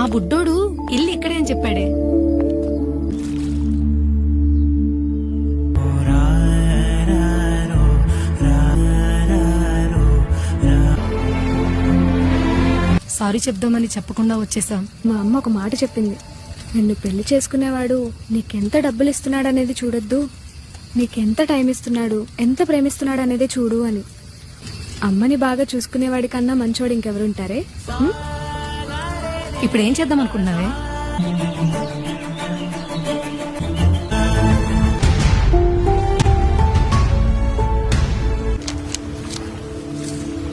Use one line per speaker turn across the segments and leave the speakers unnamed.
ఆ బుడ్డోడు ఇల్లు ఇక్కడే అని చెప్పాడే. సారీ చెప్దామని చెప్పకుండా వచ్చేసాం.
మా అమ్మ ఒక మాట చెప్పింది. నిన్ను పెళ్ళి చేసుకునేవాడు నీకెంత డబ్బులు ఇస్తున్నాడనేది చూడొద్దు. నీకెంత టైం ఇస్తున్నాడు ఎంత ప్రేమిస్తున్నాడు అనేది చూడు అని. అమ్మని బాగా చూసుకునేవాడి కన్నా మంచోడు ఇంకెవరుంటారే?
ఇప్పుడు ఏం చేద్దాం అనుకున్నావే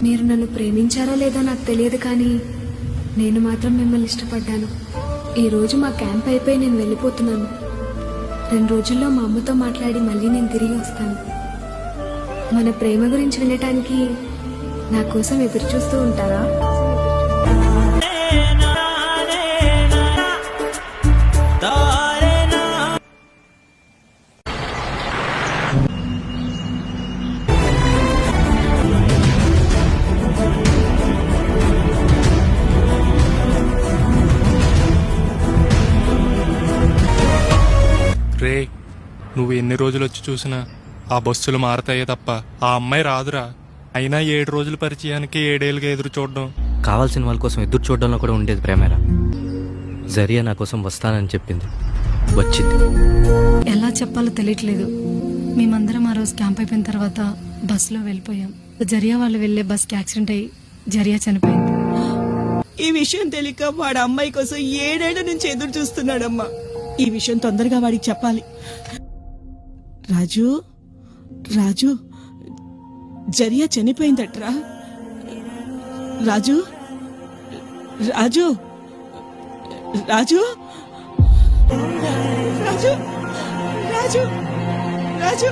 మీరు నన్ను ప్రేమించారో లేదో నాకు తెలియదు కానీ నేను మాత్రం మిమ్మల్ని ఇష్టపడ్డాను. ఈ రోజు మా క్యాంప్ అయిపోయి నేను వెళ్ళిపోతున్నాను. రెండు రోజుల్లో మా అమ్మతో మాట్లాడి మళ్ళీ నేను తిరిగి వస్తాను. మన ప్రేమ గురించి వినటానికి నా కోసం ఎదురు చూస్తూ ఉంటారా?
నువ్వు ఎన్ని రోజులు వచ్చి చూసినా ఆ బస్సులు మారతాయే తప్ప ఆ అమ్మాయి రాదురా. అయినా ఏడు రోజుల పరిచయానికి ఏడేళ్ళుగా ఎదురు చూడడం.
కావాల్సిన వాళ్ళ కోసం ఎదురు చూడడంలో కూడా ఉండేది ప్రేమేరా. జరియా నా కోసం వస్తానని చెప్పింది. వచ్చింది.
ఎలా చెప్పాలో తెలియట్లేదు. మేమందరం ఆ రోజు క్యాంప్ అయిపోయిన తర్వాత బస్సులో వెళ్ళిపోయాం. జరియా వాళ్ళు వెళ్ళే బస్కి యాక్సిడెంట్ అయ్యి జరియా చనిపోయింది.
ఈ విషయం తెలియక వాడు అమ్మాయి కోసం ఏడేళ్ళ నుంచి ఎదురు చూస్తున్నాడమ్మా. ఈ విషయం తొందరగా వాడికి చెప్పాలి. రాజు రాజు జరియా చనిపోయిందట్రా. రాజు రాజు రాజు రాజు రాజు రాజు.